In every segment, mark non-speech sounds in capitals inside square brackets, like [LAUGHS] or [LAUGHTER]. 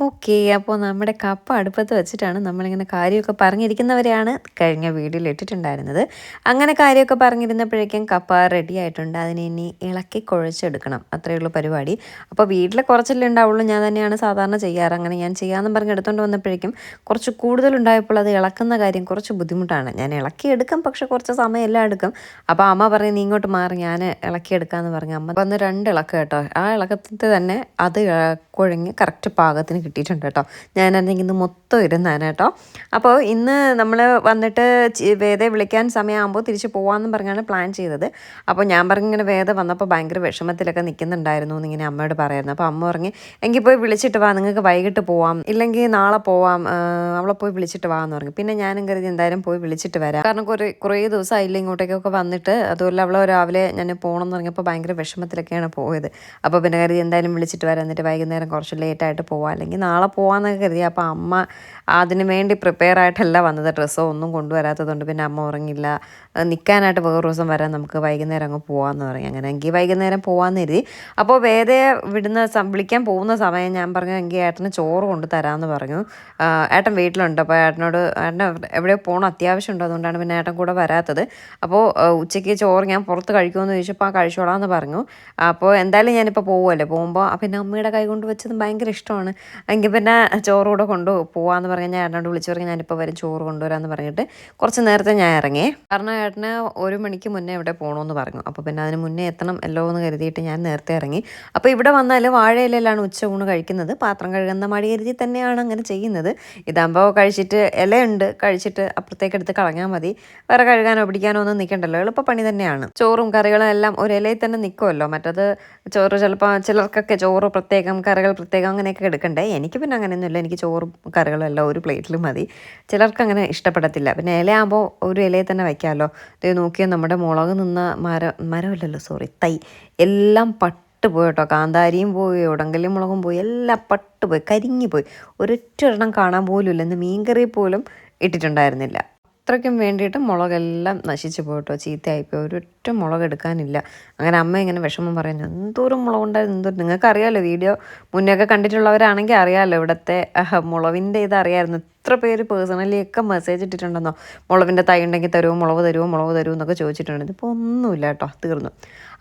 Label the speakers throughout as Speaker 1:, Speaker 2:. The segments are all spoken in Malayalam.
Speaker 1: 옥 ഓക്കെ അപ്പോൾ നമ്മുടെ കപ്പ അടുപ്പത്ത് വെച്ചിട്ടാണ് നമ്മളിങ്ങനെ കാര്യമൊക്കെ പറഞ്ഞിരിക്കുന്നവരെയാണ് കഴിഞ്ഞ വീഡിയോയിൽ ഇട്ടിട്ടുണ്ടായിരുന്നത്. അങ്ങനെ കാര്യമൊക്കെ പറഞ്ഞിരുന്നപ്പോഴേക്കും കപ്പ റെഡി ആയിട്ടുണ്ട്. അതിനെ ഇനി ഇളക്കി കുഴച്ചെടുക്കണം. അത്രയേ ഉള്ളൂ പരിപാടി. അപ്പോൾ വീട്ടിൽ കുറച്ചല്ലേ ഉണ്ടാവുള്ളൂ. ഞാൻ തന്നെയാണ് സാധാരണ ചെയ്യാറ്. അങ്ങനെ ഞാൻ ചെയ്യാമെന്ന് പറഞ്ഞ് എടുത്തുകൊണ്ട് വന്നപ്പോഴേക്കും കുറച്ച് കൂടുതലുണ്ടായപ്പോൾ അത് ഇളക്കുന്ന കാര്യം കുറച്ച് ബുദ്ധിമുട്ടാണ്. ഞാൻ ഇളക്കി എടുക്കും പക്ഷെ കുറച്ച് സമയമെല്ലാം എടുക്കും. അപ്പോൾ അമ്മ പറയും നീ ഇങ്ങോട്ട് മാറി. ഞാൻ ഇളക്കിയെടുക്കാമെന്ന് പറഞ്ഞു. അമ്മ വന്ന് രണ്ട് ഇളക്കം കേട്ടോ. ആ ഇളക്കത്തിൽ തന്നെ അത് കുഴങ്ങി കറക്റ്റ് പാകത്തിന് കിട്ടിയിട്ടുണ്ട്. കേട്ടോ. ഞാനാണെങ്കിൽ ഇന്ന് മൊത്തം ഇരുന്നാണ് കേട്ടോ. അപ്പോൾ ഇന്ന് നമ്മൾ വന്നിട്ട് വേദ വിളിക്കാൻ സമയമാകുമ്പോൾ തിരിച്ച് പോകാമെന്ന് പറഞ്ഞാണ് പ്ലാൻ ചെയ്തത്. അപ്പോൾ ഞാൻ പറഞ്ഞു ഇങ്ങനെ വേദ വന്നപ്പോൾ ഭയങ്കര വിഷമത്തിലൊക്കെ നിൽക്കുന്നുണ്ടായിരുന്നു എന്നിങ്ങനെ അമ്മയോട് പറയായിരുന്നു. അപ്പോൾ അമ്മ പറഞ്ഞ് എങ്കിൽ പോയി വിളിച്ചിട്ട് വാ നിങ്ങൾക്ക് വൈകിട്ട് പോവാം. ഇല്ലെങ്കിൽ നാളെ പോവാം. അവളെ പോയി വിളിച്ചിട്ട് വാ എന്ന് പറഞ്ഞു. പിന്നെ ഞാനും കരുതി എന്തായാലും പോയി വിളിച്ചിട്ട് വരാം. കാരണം കുറേ കുറേ ദിവസമായില്ല ഇങ്ങോട്ടേക്കൊക്കെ വന്നിട്ട്. അതുപോലെ അവളെ രാവിലെ ഞാൻ പോകണം എന്ന് പറഞ്ഞപ്പോൾ ഭയങ്കര വിഷമത്തിലൊക്കെയാണ് പോയത്. അപ്പോൾ പിന്നെ കരുതി എന്തായാലും വിളിച്ചിട്ട് വരാം. എന്നിട്ട് വൈകുന്നേരം കുറച്ച് ലേറ്റായിട്ട് പോവാം. അല്ലെങ്കിൽ നാളെ പോകാമെന്നൊക്കെ കരുതി. അപ്പോൾ അമ്മ അതിന് വേണ്ടി പ്രിപ്പയർ ആയിട്ടല്ല വന്നത്. ഡ്രസ്സോ ഒന്നും കൊണ്ടുവരാത്തതുകൊണ്ട് പിന്നെ അമ്മ ഉറങ്ങില്ല. നിൽക്കാനായിട്ട് വേറൊരു ദിവസം വരാൻ നമുക്ക് വൈകുന്നേരം അങ്ങ് പോകാമെന്ന് പറയും അങ്ങനെ എങ്കിൽ വൈകുന്നേരം പോകാമെന്ന് കരുതി. അപ്പോൾ വേദയെ വിടുന്ന വിളിക്കാൻ പോകുന്ന സമയം ഞാൻ പറഞ്ഞു എങ്കിൽ ഏട്ടന് ചോറ് കൊണ്ട് തരാമെന്ന് പറഞ്ഞു. ഏട്ടൻ വീട്ടിലുണ്ട്. അപ്പോൾ ഏട്ടനോട് ഏട്ടൻ എവിടെ പോകണം അത്യാവശ്യം ഉണ്ട്. അതുകൊണ്ടാണ് പിന്നെ ഏട്ടൻ കൂടെ വരാത്തത്. അപ്പോൾ ഉച്ചയ്ക്ക് ചോറ് ഞാൻ പുറത്ത് കഴിക്കുമെന്ന് ചോദിച്ചപ്പോൾ ആ കഴിച്ചോളാമെന്ന് പറഞ്ഞു. അപ്പോൾ എന്തായാലും ഞാനിപ്പോൾ പോകുമല്ലോ പോകുമ്പോൾ പിന്നെ അമ്മയുടെ കൈ കൊണ്ട് വെച്ചത് ഭയങ്കര ഇഷ്ടമാണ്. എങ്കിൽ പിന്നെ ചോറ് കൂടെ കൊണ്ട് പോവാന്ന് പറഞ്ഞ് ഞാൻ ഏട്ടനോട് വിളിച്ചു പറഞ്ഞ് ഞാനിപ്പോൾ വരും ചോറ് കൊണ്ടുവരാമെന്ന് പറഞ്ഞിട്ട് കുറച്ച് നേരത്തെ ഞാൻ ഇറങ്ങി. കാരണം ഏട്ടന് ഒരു മണിക്ക് മുന്നേ ഇവിടെ പോകണമെന്ന് പറഞ്ഞു. അപ്പോൾ പിന്നെ അതിന് മുന്നേ എത്തണം എല്ലോ എന്ന് കരുതിയിട്ട് ഞാൻ നേരത്തെ ഇറങ്ങി. അപ്പോൾ ഇവിടെ വന്നാൽ വാഴയിലാണ് ഉച്ച ഊണ് കഴിക്കുന്നത്. പാത്രം കഴുകുന്ന മടി കരുതി തന്നെയാണ് അങ്ങനെ ചെയ്യുന്നത്. ഇതാകുമ്പോൾ കഴിച്ചിട്ട് ഇലയുണ്ട്. കഴിച്ചിട്ട് അപ്പുറത്തേക്ക് എടുത്ത് കളഞ്ഞാൽ മതി. വേറെ കഴുകാനോ പിടിക്കാനോ ഒന്നും നിൽക്കണ്ടല്ലോ പണി തന്നെയാണ്. ചോറും കറികളും എല്ലാം ഒരു ഇലയിൽ തന്നെ നിൽക്കുമല്ലോ മറ്റത് ചോറ് ചിലപ്പോൾ ചിലർക്കൊക്കെ ചോറ് പ്രത്യേകം കറികൾ പ്രത്യേകം അങ്ങനെയൊക്കെ എടുക്കണ്ടേ? എനിക്ക് പിന്നെ അങ്ങനെയൊന്നുമില്ല. എനിക്ക് ചോറും കറികളും എല്ലാം ഒരു പ്ലേറ്റിൽ മതി. ചിലർക്ക് അങ്ങനെ ഇഷ്ടപ്പെടത്തില്ല. പിന്നെ ഇലയാകുമ്പോൾ ഒരു ഇലയിൽ തന്നെ വയ്ക്കാമല്ലോ ഇത് നോക്കിയാൽ നമ്മുടെ മുളക് നിന്ന മരം മരമല്ലല്ലോ സോറി തൈ. എല്ലാം പട്ട് പോയി കേട്ടോ. കാന്താരിയും പോയി ഉടങ്കലിയും മുളകും പോയി എല്ലാം പട്ട് പോയി കരിഞ്ഞു പോയി. ഒരൊറ്റ ഒരെണ്ണം കാണാൻ പോലും ഇല്ല ഇന്ന് മീൻകറി പോലും ഇട്ടിട്ടുണ്ടായിരുന്നില്ല. അത്രയ്ക്കും വേണ്ടിയിട്ട് മുളകെല്ലാം നശിച്ചു പോയിട്ടോ ചീത്തയായിപ്പോയി ഒരൊറ്റ മുളക് എടുക്കാനില്ല. അങ്ങനെ അമ്മ ഇങ്ങനെ വിഷമം പറയുന്നു എന്തോരം മുളകുണ്ടായിരുന്നു എന്തോ നിങ്ങൾക്കറിയാമല്ലോ വീഡിയോ മുന്നേ കണ്ടിട്ടുള്ളവരാണെങ്കിൽ അറിയാമല്ലോ ഇവിടുത്തെ മുളവിന്റെ ഇത് അറിയാമായിരുന്നു എത്ര പേര് പേഴ്സണലി ഒക്കെ മെസ്സേജ് ഇട്ടിട്ടുണ്ടെന്നോ? മുളവിന്റെ തൈ ഉണ്ടെങ്കിൽ തരുമോ മുളക് തരുമോ മുളക് തരുമോ എന്നൊക്കെ ചോദിച്ചിട്ടുണ്ട്. ഇതിപ്പോൾ ഒന്നുമില്ല കേട്ടോ തീർന്നു.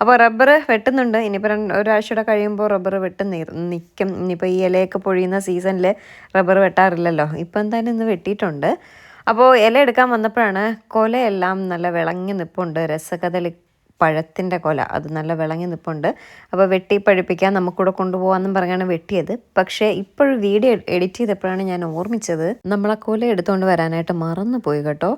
Speaker 1: അപ്പോൾ റബ്ബർ വെട്ടുന്നുണ്ട്. ഇനിയിപ്പോൾ രണ്ട് ഒരാഴ്ചയുടെ കഴിയുമ്പോൾ റബ്ബർ വെട്ട് നിൽക്കും ഇനിയിപ്പോൾ ഈ ഇലയൊക്കെ പൊഴിയുന്ന സീസണിൽ റബ്ബർ വെട്ടാറില്ലല്ലോ. ഇപ്പം എന്തായാലും ഇന്ന് വെട്ടിയിട്ടുണ്ട്. അപ്പോൾ ഇല എടുക്കാൻ വന്നപ്പോഴാണ് കൊലയെല്ലാം നല്ല വിളങ്ങി നിൽപ്പുണ്ട് രസകദളി പഴത്തിന്റെ കൊല. അത് നല്ല വിളങ്ങി നിൽപ്പുണ്ട് അപ്പോൾ വെട്ടി പഴിപ്പിക്കാൻ നമുക്കൂടെ കൊണ്ടുപോകാമെന്നും പറഞ്ഞാണ് വെട്ടിയത്. പക്ഷേ ഇപ്പോഴും വീഡിയോ എഡിറ്റ് ചെയ്തപ്പോഴാണ് ഞാൻ ഓർമ്മിച്ചത് നമ്മളെ കൊല എടുത്തുകൊണ്ട് വരാനായിട്ട് മറന്നു പോയി കേട്ടോ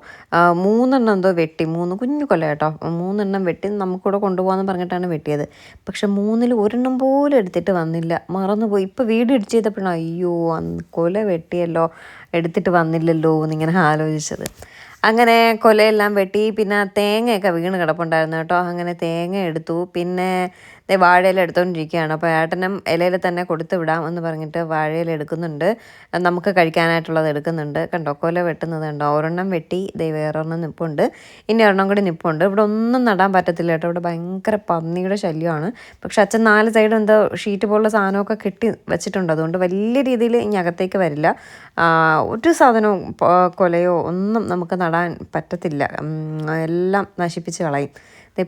Speaker 1: മൂന്നെണ്ണം എന്തോ വെട്ടി. മൂന്ന് കുഞ്ഞു കൊല കേട്ടോ. മൂന്നെണ്ണം വെട്ടി നമുക്കൂടെ കൊണ്ടുപോകാമെന്ന് പറഞ്ഞിട്ടാണ് വെട്ടിയത്. പക്ഷെ മൂന്നിൽ ഒരെണ്ണം പോലും എടുത്തിട്ട് വന്നില്ല. മറന്നുപോയി. ഇപ്പോൾ വീഡിയോ എഡിറ്റ് ചെയ്തപ്പോഴാണ് അയ്യോ കൊല വെട്ടിയല്ലോ. എടുത്തിട്ട് വന്നില്ലല്ലോ എന്നിങ്ങനെ ആലോചിച്ചത്. അങ്ങനെ കൊലയെല്ലാം വെട്ടി പിന്നെ തേങ്ങയൊക്കെ വീണ് കിടപ്പുണ്ടായിരുന്നു കേട്ടോ. അങ്ങനെ തേങ്ങ എടുത്തു. പിന്നെ വാഴയില എടുത്തുകൊണ്ടിരിക്കുകയാണ് അപ്പോൾ ഏട്ടനും ഇലയിൽ തന്നെ കൊടുത്തു വിടാം എന്ന് പറഞ്ഞിട്ട് വാഴയില എടുക്കുന്നുണ്ട്. നമുക്ക് കഴിക്കാനായിട്ടുള്ളത് എടുക്കുന്നുണ്ട്. കണ്ടോ കൊല വെട്ടുന്നത് കണ്ടോ? ഒരെണ്ണം വെട്ടി ഇതേ വേറൊരെണ്ണം നിപ്പുണ്ട്. ഇനി ഒരെണ്ണം കൂടി നിപ്പുണ്ട്. ഇവിടെ ഒന്നും നടാൻ പറ്റത്തില്ല കേട്ടോ. ഇവിടെ ഭയങ്കര പന്നിയുടെ ശല്യമാണ്. പക്ഷെ അച്ഛൻ നാല് സൈഡും എന്തോ ഷീറ്റ് പോലുള്ള സാധനമൊക്കെ കെട്ടി വെച്ചിട്ടുണ്ട്. അതുകൊണ്ട് വലിയ രീതിയിൽ ഇനി അകത്തേക്ക് വരില്ല. ഒരു സാധനവും കൊലയോ ഒന്നും നമുക്ക് നടാൻ പറ്റത്തില്ല. എല്ലാം നശിപ്പിച്ച് കളയും.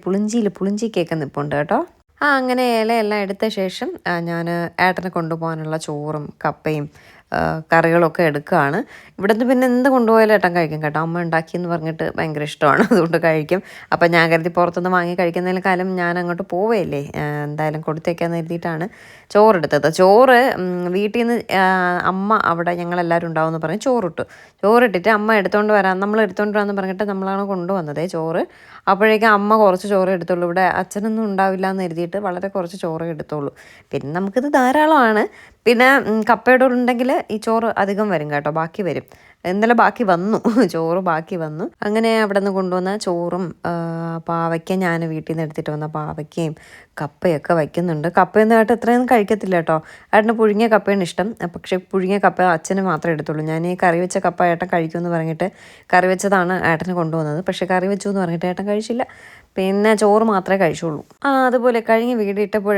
Speaker 1: പുളിഞ്ചിയിൽ പുളിഞ്ചി കേക്ക് നിൽപ്പുണ്ട് കേട്ടോ. ആ അങ്ങനെ ഇലയെല്ലാം എടുത്ത ശേഷം ഞാൻ ഏട്ടനെ കൊണ്ടുപോകാനുള്ള ചോറും കപ്പയും കറികളൊക്കെ എടുക്കുകയാണ് നിന്ന് പിന്നെ എന്ത് കൊണ്ടുപോയാലും ഏട്ടൻ കഴിക്കും കേട്ടോ. അമ്മ ഉണ്ടാക്കിയെന്ന് പറഞ്ഞിട്ട് ഭയങ്കര ഇഷ്ടമാണ്. [LAUGHS] അതുകൊണ്ട് കഴിക്കും. അപ്പം ഞാൻ കരുതി പുറത്തുനിന്ന് വാങ്ങി കഴിക്കുന്നതിന് കാലം ഞാൻ അങ്ങോട്ട് പോവുകയല്ലേ എന്തായാലും കൊടുത്തേക്കാന്ന് കരുതിയിട്ടാണ് ചോറെടുത്തത്. ചോറ് വീട്ടിൽ നിന്ന് അമ്മ അവിടെ ഞങ്ങളെല്ലാവരും ഉണ്ടാവുമെന്ന് പറഞ്ഞ് ചോറിട്ടു. ചോറിട്ടിട്ട് അമ്മ എടുത്തുകൊണ്ട് വരാം നമ്മൾ എടുത്തുകൊണ്ട് വരാമെന്ന് പറഞ്ഞിട്ട് നമ്മളാണ് കൊണ്ടുവന്നത് ചോറ്? അപ്പോഴേക്കും അമ്മ കുറച്ച് ചോറ് എടുത്തുള്ളൂ. ഇവിടെ അച്ഛനൊന്നും ഉണ്ടാവില്ല എന്ന് കരുതിയിട്ട് വളരെ കുറച്ച് ചോറ് എടുത്തോളൂ പിന്നെ നമുക്കിത് ധാരാളമാണ്. പിന്നെ കപ്പയുടെ ഉണ്ടെങ്കിൽ ഈ ചോറ് അധികം വരും കേട്ടോ ബാക്കി വരും. ഇന്നലെ ബാക്കി വന്നു [LAUGHS] ചോറ് ബാക്കി വന്നു. അങ്ങനെ അവിടെ നിന്ന് കൊണ്ടുവന്ന ചോറും പാവയ്ക്ക ഞാൻ വീട്ടിൽ നിന്ന് എടുത്തിട്ട് വന്ന പാവയ്ക്കയും കപ്പയൊക്കെ വയ്ക്കുന്നുണ്ട്. കപ്പയൊന്നും ആയിട്ട് ഇത്രയൊന്നും കഴിക്കത്തില്ല കേട്ടോ. ഏട്ടന് പുഴുങ്ങിയ കപ്പയാണ് ഇഷ്ടം. പക്ഷേ പുഴുങ്ങിയ കപ്പ അച്ഛന് മാത്രമേ എടുത്തുള്ളൂ. ഞാൻ ഈ കറി വെച്ച കപ്പ ഏട്ടൻ കഴിക്കുമെന്ന് പറഞ്ഞിട്ട് കറി വെച്ചതാണ് ഏട്ടന് കൊണ്ടുവന്നത്. പക്ഷേ കറി വെച്ചു എന്ന് പറഞ്ഞിട്ട് ഏട്ടൻ കഴിച്ചില്ല. പിന്നെ ചോറ് മാത്രമേ കഴിച്ചുള്ളൂ. ആ അതുപോലെ കഴിഞ്ഞ വീട് ഇട്ടപ്പോൾ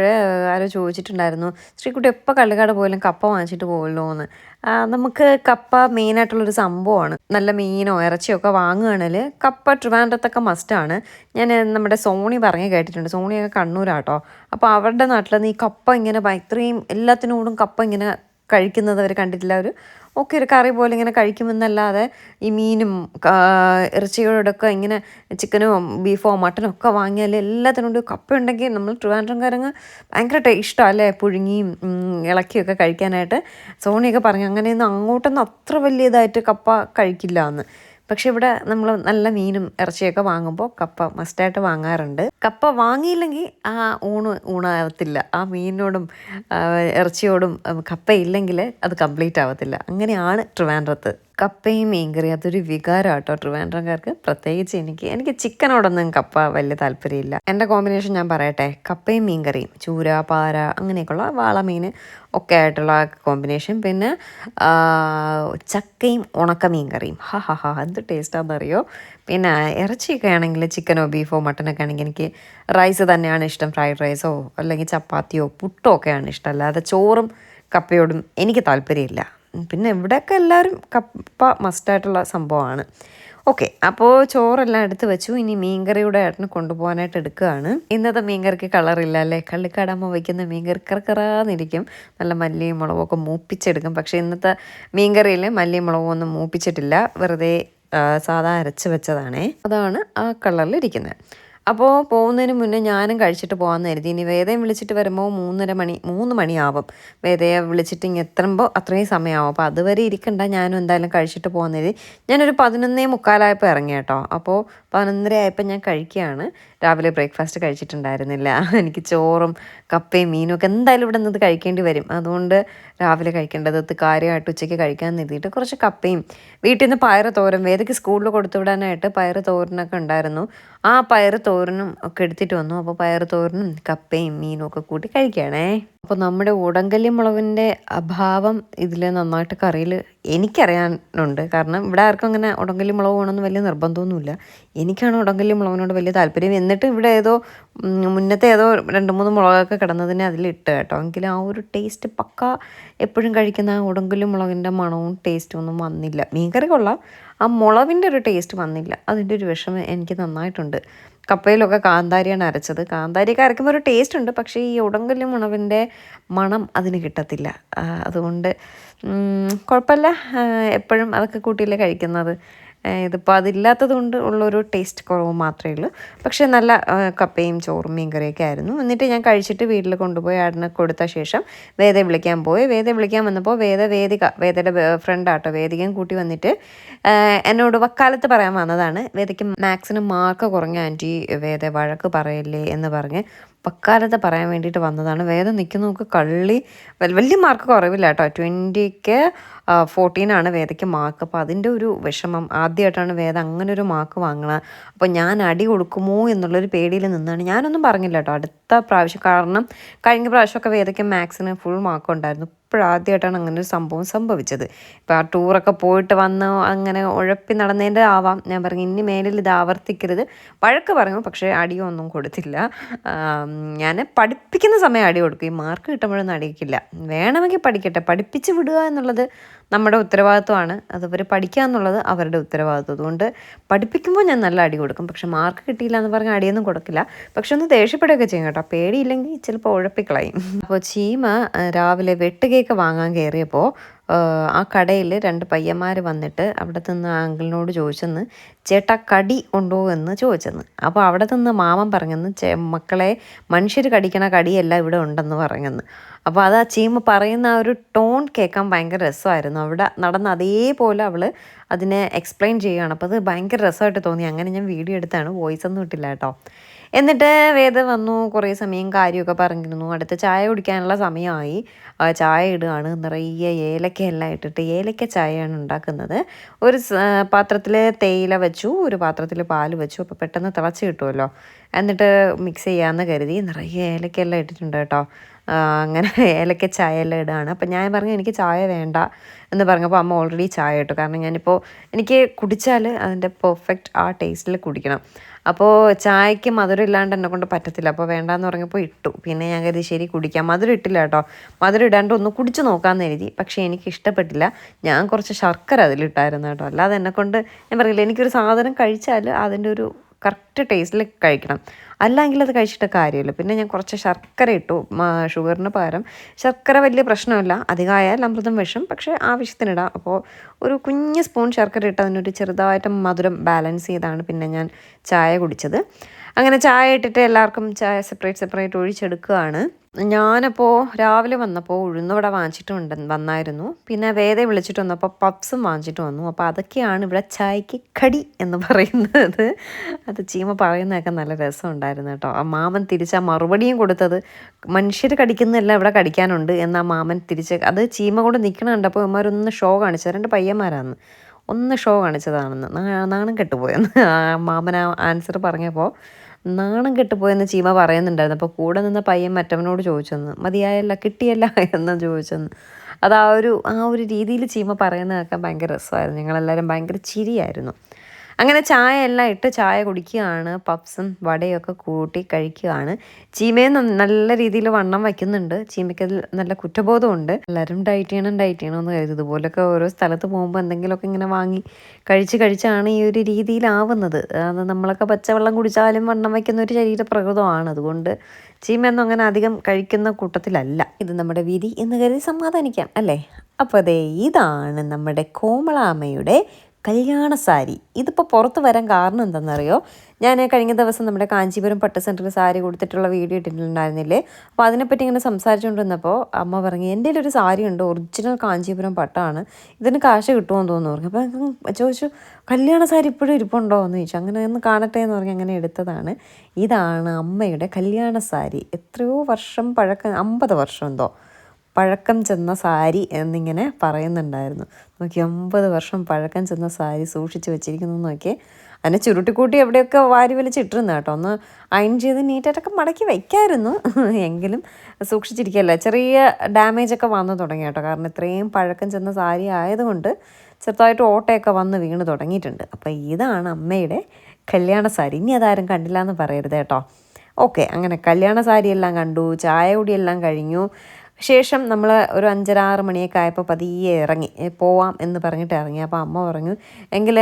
Speaker 1: ആരോ ചോദിച്ചിട്ടുണ്ടായിരുന്നു ശ്രീകുട്ടി എപ്പോൾ കള്ളിക്കാട് പോയാലും കപ്പ വാങ്ങിച്ചിട്ട് പോകുമല്ലോ എന്ന്? നമുക്ക് കപ്പ മെയിനായിട്ടുള്ളൊരു സംഭവമാണ്. നല്ല മീനോ ഇറച്ചിയോ ഒക്കെ വാങ്ങുകയാണെങ്കിൽ കപ്പ ട്രിവാൻഡ്രത്തൊക്കെ മസ്റ്റാണ് ഞാൻ നമ്മുടെ സോണി പറഞ്ഞ് കേട്ടിട്ടുണ്ട്. സോണിയൊക്കെ കണ്ണൂരാട്ടോ. അപ്പോൾ അവരുടെ നാട്ടിൽ നിന്ന് ഈ കപ്പ ഇങ്ങനെ ഇത്രയും എല്ലാത്തിനോടും കപ്പ ഇങ്ങനെ കഴിക്കുന്നത് അവർ കണ്ടിട്ടില്ല. ഒരു ഒക്കെ ഒരു കറി പോലെ ഇങ്ങനെ കഴിക്കുമെന്നല്ലാതെ ഈ മീനും ഇറച്ചിയോടൊക്കെ ഇങ്ങനെ ചിക്കനും ബീഫോ മട്ടനോ ഒക്കെ വാങ്ങിയാൽ എല്ലാത്തിനോടും കപ്പ ഉണ്ടെങ്കിൽ നമ്മൾ ട്രിവാൻഡ്രംകാരങ്ങ് ഭയങ്കര ടേസ്റ്റാണ് അല്ലേ? പുഴുങ്ങിയും ഇളക്കിയൊക്കെ കഴിക്കാനായിട്ട്. സോണിയൊക്കെ പറഞ്ഞു അങ്ങനെയൊന്നും അങ്ങോട്ടൊന്നും അത്ര വലിയതായിട്ട് കപ്പ കഴിക്കില്ല എന്ന് പക്ഷെ ഇവിടെ നമ്മൾ നല്ല മീനും ഇറച്ചിയൊക്കെ വാങ്ങുമ്പോൾ കപ്പ മസ്റ്റായിട്ട് വാങ്ങാറുണ്ട്. കപ്പ വാങ്ങിയില്ലെങ്കിൽ ആ ഊണ് ഊണാകത്തില്ല ആ മീനിനോടും ഇറച്ചിയോടും കപ്പയില്ലെങ്കിൽ അത് കംപ്ലീറ്റ് ആവത്തില്ല അങ്ങനെയാണ് ട്രിവാൻഡ്രത്ത് കപ്പയും മീൻ മീൻകറി അതൊരു വികാരം കേട്ടോ ട്രിവാൻഡ്രംകാർക്ക്. പ്രത്യേകിച്ച് എനിക്ക് എനിക്ക് ചിക്കനോടൊന്നും കപ്പ വലിയ താല്പര്യമില്ല. എന്റെ കോമ്പിനേഷൻ ഞാൻ പറയട്ടെ കപ്പയും മീൻകറിയും ചൂര പാര അങ്ങനെയൊക്കെയുള്ള വാളമീൻ ഒക്കെ ആയിട്ടുള്ള കോമ്പിനേഷൻ. പിന്നെ ചക്കയും ഉണക്ക മീൻകറിയും. ഹാ ഹാ ഹാ എന്ത് ടേസ്റ്റാണെന്നറിയോ പിന്നെ ഇറച്ചിയൊക്കെ ആണെങ്കിൽ ചിക്കനോ ബീഫോ മട്ടനൊക്കെ ആണെങ്കിൽ എനിക്ക് റൈസ് തന്നെയാണ് ഇഷ്ടം. ഫ്രൈഡ് റൈസോ അല്ലെങ്കിൽ ചപ്പാത്തിയോ പുട്ടോ ഒക്കെയാണ് ഇഷ്ടം. അല്ലാതെ ചോറും കപ്പയോടും എനിക്ക് താല്പര്യമില്ല. പിന്നെ ഇവിടെയൊക്കെ എല്ലാവരും കപ്പ മസ്റ്റായിട്ടുള്ള സംഭവമാണ്. ഓക്കെ അപ്പോൾ ചോറെല്ലാം എടുത്ത് വെച്ചു. ഇനി മീൻകറിയുടെ ഏട്ടന് കൊണ്ടുപോകാനായിട്ട് എടുക്കുകയാണ്. ഇന്നത്തെ മീൻകറിക്ക് കളറില്ല അല്ലേ? കള്ളിക്കാടമ്മ വയ്ക്കുന്ന മീൻകറി കറക്കറാന്നിരിക്കും. നല്ല മല്ലിയും മുളകും ഒക്കെ മൂപ്പിച്ചെടുക്കും. പക്ഷേ ഇന്നത്തെ മീൻകറിയിൽ മല്ലിയും മുളകും ഒന്നും മൂപ്പിച്ചിട്ടില്ല. വെറുതെ സാധാ അരച്ച് വെച്ചതാണേ. അതാണ് ആ കളറിൽ ഇരിക്കുന്നത് അപ്പോൾ പോകുന്നതിന് മുന്നേ ഞാനും കഴിച്ചിട്ട് പോകാമെന്ന് കരുതി. ഇനി വേദയും വിളിച്ചിട്ട് വരുമ്പോൾ മൂന്നര മണി മൂന്ന് മണിയാവും. വേദയെ വിളിച്ചിട്ട് ഇങ്ങ് എത്തുമ്പോൾ അത്രയും സമയമാവും അപ്പോൾ അതുവരെ ഇരിക്കണ്ട ഞാനും എന്തായാലും കഴിച്ചിട്ട് പോകുന്ന കരുതി. ഞാനൊരു പതിനൊന്നേ മുക്കാലായപ്പോൾ ഇറങ്ങി കേട്ടോ. അപ്പോൾ പതിനൊന്നര ആയപ്പോൾ ഞാൻ കഴിക്കുകയാണ് രാവിലെ ബ്രേക്ക്ഫാസ്റ്റ് കഴിച്ചിട്ടുണ്ടായിരുന്നില്ല. എനിക്ക് ചോറും കപ്പയും മീനും ഒക്കെ എന്തായാലും ഇവിടെ നിന്ന് കഴിക്കേണ്ടി വരും. അതുകൊണ്ട് രാവിലെ കഴിക്കേണ്ടത് കാര്യമായിട്ട് ഉച്ചയ്ക്ക് കഴിക്കാൻ നിർത്തിയിട്ട് കുറച്ച് കപ്പയും വീട്ടിൽ നിന്ന് പയറ് തോരൻ വേദയ്ക്ക് സ്കൂളിൽ കൊടുത്തു വിടാനായിട്ട് പയറ് തോരനൊക്കെ ഉണ്ടായിരുന്നു. ആ പയറ് തോരനും ഒക്കെ എടുത്തിട്ട് വന്നു. അപ്പോൾ പയറ് തോരനും കപ്പയും മീനും ഒക്കെ കൂട്ടി കഴിക്കുകയാണേ. അപ്പോൾ നമ്മുടെ ഉടങ്കല്ലി മുളകിന്റെ അഭാവം ഇതിൽ നന്നായിട്ട് കറിയിൽ എനിക്കറിയാനുണ്ട്. കാരണം ഇവിടെ ആർക്കും അങ്ങനെ ഉടങ്കല്ലി മുളക് വേണമെന്ന് വലിയ നിർബന്ധമൊന്നുമില്ല. എനിക്കാണ് ഉടങ്കല്ലി മുളകിനോട് വലിയ താല്പര്യം. എന്നിട്ട് ഇവിടെ ഏതോ മുന്നത്തെ ഏതോ രണ്ട് മൂന്ന് മുളകൊക്കെ കിടന്നതിനെ അതിലിട്ട് കേട്ടോ. എങ്കിൽ ആ ഒരു ടേസ്റ്റ് പക്ക എപ്പോഴും കഴിക്കുന്ന ആ ഉടങ്കല്ലി മുളകിന്റെ മണവും ടേസ്റ്റും ഒന്നും വന്നില്ല. മീൻകറി കൊള്ളാം. ആ മുളവിന്റെ ഒരു ടേസ്റ്റ് വന്നില്ല. അതിന്റെ ഒരു വിഷമം എനിക്ക് നന്നായിട്ടുണ്ട്. കപ്പയിലൊക്കെ കാന്താരിയാണ് അരച്ചത്. കാന്താരിയൊക്കെ അരയ്ക്കുമ്പോൾ ഒരു ടേസ്റ്റ് ഉണ്ട്. പക്ഷേ ഈ ഉടങ്കല്ലി ഉണവിന്റെ മണം അതിന് കിട്ടത്തില്ല. അതുകൊണ്ട് കുഴപ്പമില്ല. എപ്പോഴും അതൊക്കെ കൂട്ടിയില്ലേ കഴിക്കുന്നത്. ഇതിപ്പോൾ അതില്ലാത്തത് കൊണ്ട് ഉള്ളൊരു ടേസ്റ്റ് കുറവ് മാത്രമേ ഉള്ളൂ. പക്ഷേ നല്ല കപ്പയും ചോറും മീൻകറിയൊക്കെ ആയിരുന്നു. എന്നിട്ട് ഞാൻ കഴിച്ചിട്ട് വീട്ടിൽ കൊണ്ടുപോയി ആടിനെ കൊടുത്ത ശേഷം വേദ വിളിക്കാൻ പോയി. വേദ വിളിക്കാൻ വന്നപ്പോൾ വേദ വേദിക വേദയുടെ ഫ്രണ്ടാട്ടോ വേദികയും കൂട്ടി വന്നിട്ട് എന്നോട് വക്കാലത്ത് പറയാൻ വന്നതാണ്. വേദയ്ക്ക് മാത്സിന് മാർക്ക് കുറഞ്ഞ ആന്റി വേദ വഴക്ക് പറയല്ലേ എന്ന് പറഞ്ഞ് വക്കാലത്ത് പറയാൻ വേണ്ടിയിട്ട് വന്നതാണ്. വേദം നിൽക്കുന്ന നോക്ക് കള്ളി വലിയ മാർക്ക് കുറവില്ല കേട്ടോ ട്വന്റിക്ക് ഫോർട്ടീനാണ് വേദയ്ക്ക് മാർക്ക് അപ്പോൾ അതിന്റെ ഒരു വിഷമം. ആദ്യമായിട്ടാണ് വേദ അങ്ങനെ ഒരു മാർക്ക് വാങ്ങണത് അപ്പോൾ ഞാൻ അടി കൊടുക്കുമോ എന്നുള്ളൊരു പേടിയിൽ നിന്നാണ്. ഞാനൊന്നും പറഞ്ഞില്ല കേട്ടോ. അടുത്ത പ്രാവശ്യം കാരണം കഴിഞ്ഞ പ്രാവശ്യമൊക്കെ വേദയ്ക്ക് മാത്സിന് ഫുൾ മാർക്ക് ഉണ്ടായിരുന്നു. ഇപ്പോഴാദ്യമായിട്ടാണ് അങ്ങനെ ഒരു സംഭവം സംഭവിച്ചത്. ഇപ്പോൾ ആ ടൂറൊക്കെ പോയിട്ട് വന്ന് അങ്ങനെ ഉഴപ്പി നടന്നതിന്റെ ആവാം. ഞാൻ പറഞ്ഞു ഇനി മേലിൽ ഇത് ആവർത്തിക്കരുത്. വഴക്ക് പറഞ്ഞു പക്ഷേ അടിയൊന്നും കൊടുത്തില്ല. ഞാൻ പഠിപ്പിക്കുന്ന സമയം അടി കൊടുക്കും. ഈ മാർക്ക് കിട്ടുമ്പോഴൊന്നും അടിക്കില്ല വേണമെങ്കിൽ പഠിക്കട്ടെ. പഠിപ്പിച്ച് വിടുക എന്നുള്ളത് നമ്മുടെ ഉത്തരവാദിത്വമാണ്. അതുവരെ പഠിക്കുക എന്നുള്ളത് അവരുടെ ഉത്തരവാദിത്വം. അതുകൊണ്ട് പഠിപ്പിക്കുമ്പോൾ ഞാൻ നല്ല അടി കൊടുക്കും. പക്ഷെ മാർക്ക് കിട്ടിയില്ല എന്ന് പറഞ്ഞാൽ അടിയൊന്നും കൊടുക്കില്ല. പക്ഷെ ഒന്ന് ദേഷ്യപ്പെടുകയൊക്കെ ചെയ്യും കേട്ടോ. പേടിയില്ലെങ്കിൽ ചിലപ്പോൾ ഉഴപ്പിക്കളയും. അപ്പോൾ ചീമ രാവിലെ രാവിലെ വെട്ടുകേക്ക് വാങ്ങാൻ കയറിയപ്പോൾ ആ കടയിൽ രണ്ട് പയ്യന്മാർ വന്നിട്ട് അവിടെ നിന്ന് അങ്കിളിനോട് ചോദിച്ചെന്ന് ചേട്ടാ കടി ഉണ്ടോ? എന്ന് ചോദിച്ചെന്ന്. അപ്പോൾ അവിടെ നിന്ന് മാമൻ പറഞ്ഞെന്ന് മക്കളെ മനുഷ്യർ കടിക്കണ കടിയല്ല ഇവിടെ ഉണ്ടെന്ന് പറഞ്ഞെന്ന്. അപ്പോൾ അത് ആ ചീമ പറയുന്ന ആ ഒരു ടോൺ കേൾക്കാൻ ഭയങ്കര രസമായിരുന്നു. അവിടെ നടന്ന അതേപോലെ അവൾ അതിനെ എക്സ്പ്ലെയിൻ ചെയ്യുകയാണ് അപ്പോൾ അത് ഭയങ്കര രസമായിട്ട് തോന്നി. അങ്ങനെ ഞാൻ വീഡിയോ എടുത്താണ്. വോയിസ് ഒന്നും ഇട്ടില്ല കേട്ടോ. എന്നിട്ട് വേദ വന്നു കുറേ സമയം കാര്യമൊക്കെ പറഞ്ഞിരുന്നു. അടുത്ത് ചായ കുടിക്കാനുള്ള സമയമായി. ചായ ഇടുകയാണ് നിറയെ ഏലക്കയെല്ലാം ഇട്ടിട്ട് ഏലക്ക ചായയാണ് ഉണ്ടാക്കുന്നത്. ഒരു പാത്രത്തിൽ തേയില വെച്ചു ഒരു പാത്രത്തിൽ പാൽ വെച്ചു. അപ്പോൾ പെട്ടെന്ന് തിളച്ച് കിട്ടുമല്ലോ എന്നിട്ട് മിക്സ് ചെയ്യാമെന്ന് കരുതി. നിറയെ ഏലക്കയെല്ലാം ഇട്ടിട്ടുണ്ട് കേട്ടോ. അങ്ങനെ ഏലക്ക ചായ എല്ലാം ഇടുകയാണ് അപ്പം ഞാൻ പറഞ്ഞു എനിക്ക് ചായ വേണ്ട എന്ന് പറഞ്ഞപ്പോൾ അമ്മ ഓൾറെഡി ചായ ഇട്ടു. കാരണം ഞാനിപ്പോൾ എനിക്ക് കുടിച്ചാൽ അതിന്റെ പെർഫെക്റ്റ് ആ ടേസ്റ്റിൽ കുടിക്കണം. അപ്പോൾ ചായക്ക് മധുരം ഇല്ലാണ്ട് എന്നെ കൊണ്ട് പറ്റത്തില്ല. അപ്പോൾ വേണ്ടാന്ന് പറഞ്ഞപ്പോൾ ഇട്ടു. പിന്നെ ഞാൻ കരുതി ശരി കുടിക്കാം. മധുരം ഇട്ടില്ല കേട്ടോ. മധുരം ഇടാണ്ട് ഒന്ന് കുടിച്ച് നോക്കാമെന്ന് എഴുതി പക്ഷേ എനിക്ക് ഇഷ്ടപ്പെട്ടില്ല. ഞാൻ കുറച്ച് ശർക്കര അതിലിട്ടായിരുന്നു കേട്ടോ. അല്ലാതെ എന്നെ കൊണ്ട് ഞാൻ പറയില്ല എനിക്കൊരു സാധനം കഴിച്ചാൽ അതിന്റെ ഒരു കറക്റ്റ് ടേസ്റ്റിൽ കഴിക്കണം. അല്ലെങ്കിൽ അത് കഴിച്ചിട്ട് കാര്യമില്ല. പിന്നെ ഞാൻ കുറച്ച് ശർക്കര ഇട്ടു ഷുഗറിന് പകരം. ശർക്കര വലിയ പ്രശ്നമില്ല. അധികമായാൽ അമൃതം വിഷം. പക്ഷേ ആവശ്യത്തിനിടാം. അപ്പോൾ ഒരു കുഞ്ഞ് സ്പൂൺ ശർക്കര ഇട്ട് അതിനൊരു ചെറുതായിട്ട് മധുരം ബാലൻസ് ചെയ്താണ് പിന്നെ ഞാൻ ചായ കുടിച്ചത്. അങ്ങനെ ചായ ഇട്ടിട്ട് എല്ലാവർക്കും ചായ സെപ്പറേറ്റ് സെപ്പറേറ്റ് ഒഴിച്ചെടുക്കുകയാണ്. ഞാനപ്പോൾ രാവിലെ വന്നപ്പോൾ ഉഴുന്നവിടെ വാങ്ങിച്ചിട്ടുണ്ട് വന്നായിരുന്നു. പിന്നെ വേദ വിളിച്ചിട്ട് വന്നപ്പോൾ പപ്സും വാങ്ങിച്ചിട്ട് വന്നു. അപ്പോൾ അതൊക്കെയാണ് ഇവിടെ ചായക്ക് കടി എന്ന് പറയുന്നത്. അത് ചീമ പറയുന്നതൊക്കെ നല്ല രസമുണ്ടായിരുന്നു കേട്ടോ. ആ മാമൻ തിരിച്ച് ആ മറുപടിയും കൊടുത്തത് മനുഷ്യർ കടിക്കുന്നതല്ല ഇവിടെ കടിക്കാനുണ്ട് എന്ന് ആ മാമൻ തിരിച്ച് അത് ചീമ കൊണ്ട് നിൽക്കണ കണ്ടപ്പോൾ ഇവന്മാരൊന്ന് ഷോ കാണിച്ചത് രണ്ട് പയ്യന്മാരാന്ന്. ഒന്ന് ഷോ കാണിച്ചതാണെന്ന്. നാണം കെട്ടുപോയെന്ന്. മാമൻ ആൻസർ പറഞ്ഞപ്പോൾ നാണം കെട്ടുപോയെന്ന് ചീമ പറയുന്നുണ്ടായിരുന്നു. അപ്പോൾ കൂടെ നിന്ന പയ്യൻ മറ്റവനോട് ചോദിച്ചെന്ന്. മതിയായല്ല കിട്ടിയല്ല എന്ന് ചോദിച്ചെന്ന്. അത് ആ ഒരു ആ ഒരു രീതിയിൽ ചീമ പറയുന്നത് കേൾക്കാൻ ഭയങ്കര രസമായിരുന്നു. ഞങ്ങളെല്ലാവരും ഭയങ്കര ചിരിയായിരുന്നു. അങ്ങനെ ചായ എല്ലാം ഇട്ട് ചായ കുടിക്കുകയാണ്. പപ്സും വടയൊക്കെ കൂട്ടി കഴിക്കുകയാണ്. ചീമയെ നല്ല രീതിയിൽ വണ്ണം വയ്ക്കുന്നുണ്ട്. ചീമയ്ക്ക് നല്ല കുറ്റബോധമുണ്ട്. എല്ലാവരും ഡയറ്റ് ചെയ്യണം ഡയറ്റ് ചെയ്യണം എന്ന് കരുതി ഇതുപോലൊക്കെ ഓരോ സ്ഥലത്ത് പോകുമ്പോൾ എന്തെങ്കിലുമൊക്കെ ഇങ്ങനെ വാങ്ങി കഴിച്ച് കഴിച്ചാണ് ഈ ഒരു രീതിയിലാവുന്നത്. അത് നമ്മളൊക്കെ പച്ചവെള്ളം കുടിച്ചാലും വണ്ണം വയ്ക്കുന്ന ഒരു ശരീര പ്രകൃതമാണ് അതുകൊണ്ട് ചീമയൊന്നും അങ്ങനെ അധികം കഴിക്കുന്ന കൂട്ടത്തിലല്ല. ഇത് നമ്മുടെ വിധി എന്ന് കരുതി സമാധാനിക്കാം അല്ലേ? അപ്പോൾ അതെ ഇതാണ് നമ്മുടെ കോമളാമ്മയുടെ കല്യാണ സാരി. ഇതിപ്പോൾ പുറത്ത് വരാൻ കാരണം എന്താണെന്നറിയോ? ഞാൻ കഴിഞ്ഞ ദിവസം നമ്മുടെ കാഞ്ചീപുരം പട്ട് സെന്ററിൽ സാരി കൊടുത്തിട്ടുള്ള വീഡിയോ ഇട്ടിട്ടുണ്ടായിരുന്നില്ലേ? അപ്പോൾ അതിനെപ്പറ്റി ഇങ്ങനെ സംസാരിച്ചുകൊണ്ടിരുന്നപ്പോൾ അമ്മ പറഞ്ഞു എന്റെ ഒരു സാരി ഉണ്ട് ഒറിജിനൽ കാഞ്ചീപുരം പട്ടാണ്. ഇതിന് കാശ് കിട്ടുമെന്ന് തോന്നുന്നു. പറഞ്ഞു. അപ്പോൾ ചോദിച്ചു കല്യാണ സാരി ഇപ്പോഴും ഇരിപ്പുണ്ടോ? എന്ന് ചോദിച്ചു. അങ്ങനെ ഒന്ന് കാണട്ടെ എന്ന് പറഞ്ഞ് അങ്ങനെ എടുത്തതാണ്. ഇതാണ് അമ്മയുടെ കല്യാണ സാരി. എത്രയോ വർഷം പഴക്കം അമ്പത് വർഷം എന്തോ. പഴക്കം ചെന്ന സാരി എന്നിങ്ങനെ പറയുന്നുണ്ടായിരുന്നു. നോക്കി അമ്പത് വർഷം പഴക്കം ചെന്ന സാരി സൂക്ഷിച്ച് വെച്ചിരിക്കുന്നു നോക്കി. അതിനെ ചുരുട്ടിക്കൂട്ടി എവിടെയൊക്കെ വാരി വലിച്ചിട്ടിരുന്നു കേട്ടോ. ഒന്ന് അയൺ ചെയ്ത് നീറ്റായിട്ടൊക്കെ മടക്കി വയ്ക്കായിരുന്നു. എങ്കിലും സൂക്ഷിച്ചിരിക്കുകയല്ല. ചെറിയ ഡാമേജ് ഒക്കെ വന്നു തുടങ്ങി കേട്ടോ. കാരണം ഇത്രയും പഴക്കം ചെന്ന സാരി ആയതുകൊണ്ട് ചെറുതായിട്ട് ഓട്ടയൊക്കെ വന്ന് വീണ് തുടങ്ങിയിട്ടുണ്ട്. അപ്പോൾ ഇതാണ് അമ്മയുടെ കല്യാണ സാരി. ഇനി അതാരും കണ്ടില്ല എന്ന് പറയരുത് കേട്ടോ. ഓക്കെ അങ്ങനെ കല്യാണ സാരിയെല്ലാം കണ്ടു ചായ കുടിയെല്ലാം കഴിഞ്ഞു. ശേഷം നമ്മൾ ഒരു അഞ്ചര ആറ് മണിയൊക്കെ ആയപ്പോൾ പതിയെ ഇറങ്ങി. പോവാം എന്ന് പറഞ്ഞിട്ട് ഇറങ്ങി. അപ്പോൾ അമ്മ പറഞ്ഞു എങ്കിൽ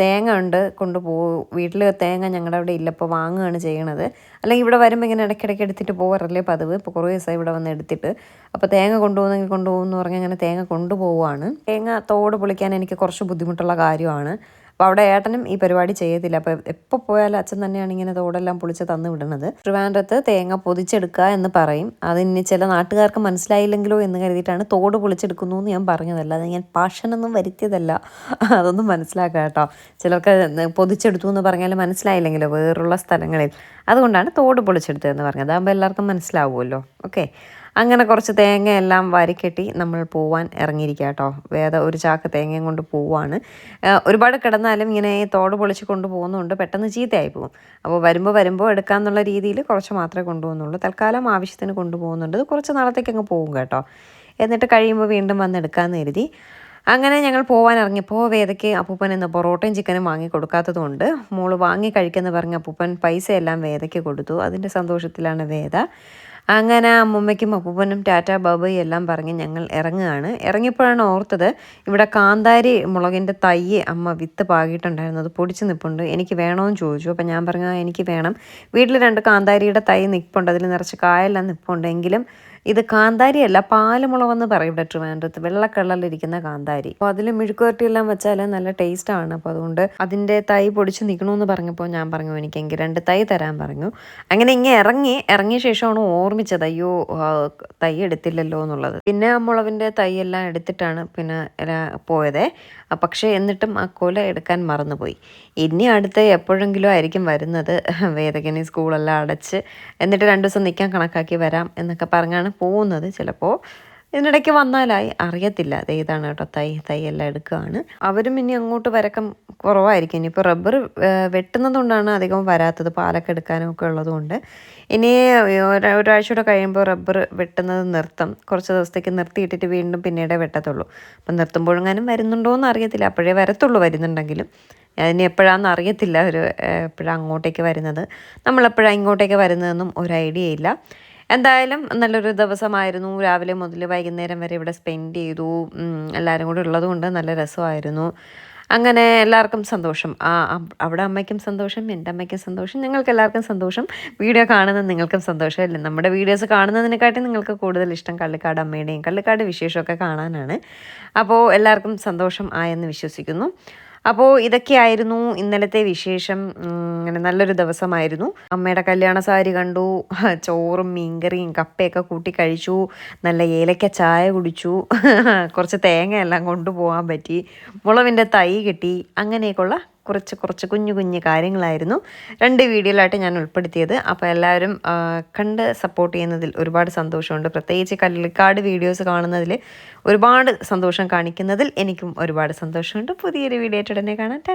Speaker 1: തേങ്ങ ഉണ്ട് കൊണ്ടുപോ വീട്ടിൽ തേങ്ങ ഞങ്ങളുടെ അവിടെ ഇല്ല. ഇപ്പോൾ വാങ്ങുകയാണ് ചെയ്യണത്. അല്ലെങ്കിൽ ഇവിടെ വരുമ്പോൾ ഇങ്ങനെ ഇടയ്ക്കിടയ്ക്ക് എടുത്തിട്ട് പോകാറല്ലേ പതിവ്. ഇപ്പോൾ കുറേ ദിവസമായി ഇവിടെ വന്ന് എടുത്തിട്ട്. അപ്പോൾ തേങ്ങ കൊണ്ടുപോകുന്നെങ്കിൽ കൊണ്ടുപോകുമെന്ന് പറഞ്ഞ് അങ്ങനെ തേങ്ങ കൊണ്ടുപോവുകയാണ് തേങ്ങ തോട് പൊളിക്കാൻ എനിക്ക് കുറച്ച് ബുദ്ധിമുട്ടുള്ള കാര്യമാണ്. അപ്പോൾ അവിടെ ഏട്ടനും ഈ പരിപാടി ചെയ്യത്തില്ല. അപ്പോൾ എപ്പോൾ പോയാലും അച്ഛൻ തന്നെയാണ് ഇങ്ങനെ തോടെല്ലാം പൊളിച്ച് തന്നു വിടുന്നത്. ട്രിവാൻഡ്രത്ത് തേങ്ങ പൊതിച്ചെടുക്കുക എന്ന് പറയും. അതിന് ചില നാട്ടുകാർക്ക് മനസ്സിലായില്ലെങ്കിലോ എന്ന് കരുതിയിട്ടാണ് തോട് പൊളിച്ചെടുക്കുന്നു എന്ന് ഞാൻ പറഞ്ഞതല്ല. അത് ഞാൻ പാഷനൊന്നും വരുത്തിയതല്ല. അതൊന്നും മനസ്സിലാക്കുക കേട്ടോ. ചിലർക്ക് പൊതിച്ചെടുത്തു എന്ന് പറഞ്ഞാൽ മനസ്സിലായില്ലെങ്കിലോ വേറുള്ള സ്ഥലങ്ങളിൽ. അതുകൊണ്ടാണ് തോട് പൊളിച്ചെടുത്തതെന്ന് പറഞ്ഞത്. അതാകുമ്പോൾ എല്ലാവർക്കും മനസ്സിലാവുമല്ലോ. ഓക്കെ. അങ്ങനെ കുറച്ച് തേങ്ങയെല്ലാം വാരിക്കെട്ടി നമ്മൾ പോവാൻ ഇറങ്ങിയിരിക്കുക കേട്ടോ. വേദ ഒരു ചാക്ക് തേങ്ങയും കൊണ്ട് പോവാണ്. ഒരുപാട് കിടന്നാലും ഇങ്ങനെ തോട് പൊളിച്ച് കൊണ്ട് കൊണ്ടുപോകുന്നതുകൊണ്ട് പെട്ടെന്ന് ചീത്തയായി പോകും. അപ്പോൾ വരുമ്പോൾ വരുമ്പോൾ എടുക്കാന്നുള്ള രീതിയിൽ കുറച്ച് മാത്രമേ കൊണ്ടുപോകുന്നുള്ളൂ. തൽക്കാലം ആവശ്യത്തിന് കൊണ്ടുപോകുന്നുണ്ട്. കുറച്ച് നാളത്തേക്ക് അങ്ങ് പോകും കേട്ടോ. എന്നിട്ട് കഴിയുമ്പോൾ വീണ്ടും വന്ന് എടുക്കാമെന്ന് കരുതി. അങ്ങനെ ഞങ്ങൾ പോകാൻ ഇറങ്ങിയപ്പോൾ വേദയ്ക്ക് അപ്പൂപ്പൻ ഇന്ന് പൊറോട്ടയും ചിക്കനും വാങ്ങി കൊടുക്കാത്തത് കൊണ്ട് മോൾ വാങ്ങി കഴിക്കുന്ന പറഞ്ഞ് അപ്പൂപ്പൻ പൈസയെല്ലാം വേദയ്ക്ക് കൊടുത്തു. അതിന്റെ സന്തോഷത്തിലാണ് വേദ. അങ്ങനെ അമ്മുമ്മയ്ക്കും അപ്പൂപ്പനും ടാറ്റ ബാബായി എല്ലാം പറഞ്ഞ് ഞങ്ങൾ ഇറങ്ങുകയാണ്. ഇറങ്ങിയപ്പോഴാണ് ഓർത്തത് ഇവിടെ കാന്താരി മുളകിന്റെ തൈ അമ്മ വിത്ത് പാകിയിട്ടുണ്ടായിരുന്നു അത് പൊടിച്ച് നിൽപ്പുണ്ട് എനിക്ക് വേണമെന്ന് ചോദിച്ചു. അപ്പം ഞാൻ പറഞ്ഞു എനിക്ക് വേണം. വീട്ടിൽ രണ്ട് കാന്താരിയുടെ തൈ നിൽപ്പുണ്ട് അതിൽ നിറച്ച് കായെല്ലാം നിൽപ്പുണ്ട് എങ്കിലും ഇത് കാന്താരി അല്ല പാലുമുളകെന്ന് പറയും ഇവിടെ ട്രിവാൻഡ്രത്ത് വെള്ള കളറിലിരിക്കുന്ന കാന്താരി. അപ്പോൾ അതിൽ മെഴുക്കുവരട്ടിയെല്ലാം വെച്ചാൽ നല്ല ടേസ്റ്റ് ആണ് അപ്പോൾ അതുകൊണ്ട് അതിന്റെ തൈ പൊടിച്ച് നിൽക്കണമെന്ന് പറഞ്ഞപ്പോൾ ഞാൻ പറഞ്ഞു എനിക്ക് എങ്കിൽ രണ്ട് തൈ തരാൻ പറഞ്ഞു. അങ്ങനെ ഇങ്ങനെ ഇറങ്ങി ഇറങ്ങിയ ശേഷമാണ് ഓർമ്മിച്ചത് അയ്യോ തൈ എടുത്തില്ലല്ലോ എന്നുള്ളത്. പിന്നെ ആ മുളകിന്റെ തൈ എല്ലാം എടുത്തിട്ടാണ് പിന്നെ പോയത്. പക്ഷേ എന്നിട്ടും ആ കൊല എടുക്കാൻ മറന്നുപോയി. ഇനി അടുത്ത് എപ്പോഴെങ്കിലും ആയിരിക്കും വരുന്നത്. വേദകനി സ്കൂളെല്ലാം അടച്ച് എന്നിട്ട് രണ്ട് ദിവസം നിൽക്കാൻ കണക്കാക്കി വരാം എന്നൊക്കെ പറഞ്ഞാണ് പോകുന്നത്. ചിലപ്പോൾ ഇതിനിടയ്ക്ക് വന്നാലായി. അറിയത്തില്ല. അത് ഏതാണ് കേട്ടോ തൈ. തൈ എല്ലാം എടുക്കുകയാണ്. അവരും ഇനി അങ്ങോട്ട് വരക്കം കുറവായിരിക്കും. ഇനിയിപ്പോൾ റബ്ബർ വെട്ടുന്നത് കൊണ്ടാണ് അധികം വരാത്തത്. പാലൊക്കെ എടുക്കാനും ഒക്കെ ഉള്ളതുകൊണ്ട് ഇനി ഒരാഴ്ച കൂടെ കഴിയുമ്പോൾ റബ്ബർ വെട്ടുന്നത് നിർത്തും. കുറച്ച് ദിവസത്തേക്ക് നിർത്തിയിട്ടിട്ട് വീണ്ടും പിന്നീട് വെട്ടത്തുള്ളൂ. അപ്പം നിർത്തുമ്പോഴെങ്ങാനും വരുന്നുണ്ടോ എന്ന് അറിയത്തില്ല. അപ്പോഴേ വരത്തുള്ളൂ വരുന്നുണ്ടെങ്കിലും. അതിന് എപ്പോഴാണെന്ന് അറിയത്തില്ല. ഒരു എപ്പോഴാണ് അങ്ങോട്ടേക്ക് വരുന്നത്. നമ്മളെപ്പോഴാണ് ഇങ്ങോട്ടേക്ക് വരുന്നതെന്നും ഒരു ഐഡിയ ഇല്ല. എന്തായാലും നല്ലൊരു ദിവസമായിരുന്നു. രാവിലെ മുതൽ വൈകുന്നേരം വരെ ഇവിടെ സ്പെൻഡ് ചെയ്തു. എല്ലാവരും കൂടെ ഉള്ളതുകൊണ്ട് നല്ല രസമായിരുന്നു. അങ്ങനെ എല്ലാവർക്കും സന്തോഷം. ആ അവിടെ അമ്മയ്ക്കും സന്തോഷം എന്റെ അമ്മയ്ക്കും സന്തോഷം ഞങ്ങൾക്ക് എല്ലാവർക്കും സന്തോഷം. വീഡിയോ കാണുന്ന നിങ്ങൾക്കും സന്തോഷമല്ലേ നമ്മുടെ വീഡിയോസ് കാണുന്നതിനെക്കാട്ടി നിങ്ങൾക്ക് കൂടുതൽ ഇഷ്ടം കള്ളിക്കാട് അമ്മയുടെയും കള്ളിക്കാട് വിശേഷമൊക്കെ കാണാനാണ്. അപ്പോൾ എല്ലാവർക്കും സന്തോഷം ആയെന്ന് വിശ്വസിക്കുന്നു. അപ്പോൾ ഇതൊക്കെയായിരുന്നു ഇന്നലത്തെ വിശേഷം. അങ്ങനെ നല്ലൊരു ദിവസമായിരുന്നു. അമ്മയുടെ കല്യാണ സാരി കണ്ടു. [LAUGHS] ചോറും മീൻകറിയും കപ്പയൊക്കെ കൂട്ടി കഴിച്ചു. നല്ല ഏലക്ക ചായ കുടിച്ചു. [LAUGHS] കുറച്ച് തേങ്ങ എല്ലാം കൊണ്ടുപോകാൻ പറ്റി. മുളവിന്റെ തൈ കിട്ടി. അങ്ങനെയൊക്കെയുള്ള കുറച്ച് കുറച്ച് കുഞ്ഞു കുഞ്ഞു കാര്യങ്ങളായിരുന്നു. രണ്ട് വീഡിയോയിലായിട്ട് ഞാൻ ഉൾപ്പെടുത്തിയത്. അപ്പോൾ എല്ലാവരും കണ്ട് സപ്പോർട്ട് ചെയ്യുന്നതിൽ ഒരുപാട് സന്തോഷമുണ്ട്. പ്രത്യേകിച്ച് കല്ലിക്കാട് വീഡിയോസ് കാണുന്നതിൽ ഒരുപാട് സന്തോഷം കാണിക്കുന്നതിൽ എനിക്കും ഒരുപാട് സന്തോഷമുണ്ട്. പുതിയൊരു വീഡിയോ ആയിട്ട് ഉടനെ കാണാം.